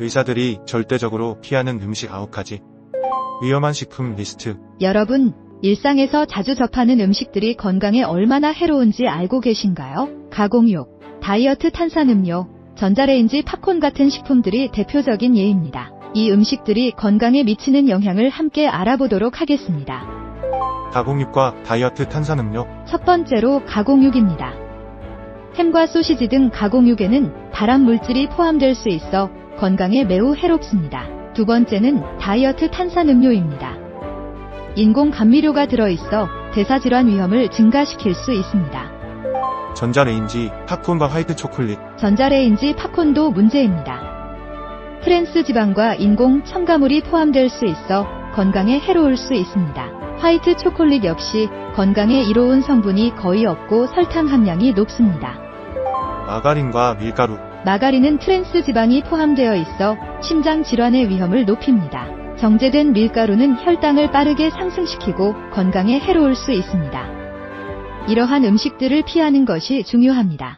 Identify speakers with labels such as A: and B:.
A: 의사들이 절대적으로 피하는 음식 9가지. 위험한 식품 리스트.
B: 여러분, 일상에서 자주 접하는 음식들이 건강에 얼마나 해로운지 알고 계신가요? 가공육, 다이어트 탄산음료, 전자레인지 팝콘 같은 식품들이 대표적인 예입니다. 이 음식들이 건강에 미치는 영향을 함께 알아보도록 하겠습니다.
A: 가공육과 다이어트 탄산음료.
B: 첫 번째로 가공육입니다. 햄과 소시지 등 가공육에는 발암 물질이 포함될 수 있어 건강에 매우 해롭습니다. 두 번째는 다이어트 탄산음료입니다. 인공 감미료가 들어있어 대사질환 위험을 증가시킬 수 있습니다.
A: 전자레인지, 팝콘과 화이트 초콜릿.
B: 전자레인지 팝콘도 문제입니다. 트랜스 지방과 인공 첨가물이 포함될 수 있어 건강에 해로울 수 있습니다. 화이트 초콜릿 역시 건강에 이로운 성분이 거의 없고 설탕 함량이 높습니다.
A: 마가린과 밀가루.
B: 마가린은 트랜스 지방이 포함되어 있어 심장 질환의 위험을 높입니다. 정제된 밀가루는 혈당을 빠르게 상승시키고 건강에 해로울 수 있습니다. 이러한 음식들을 피하는 것이 중요합니다.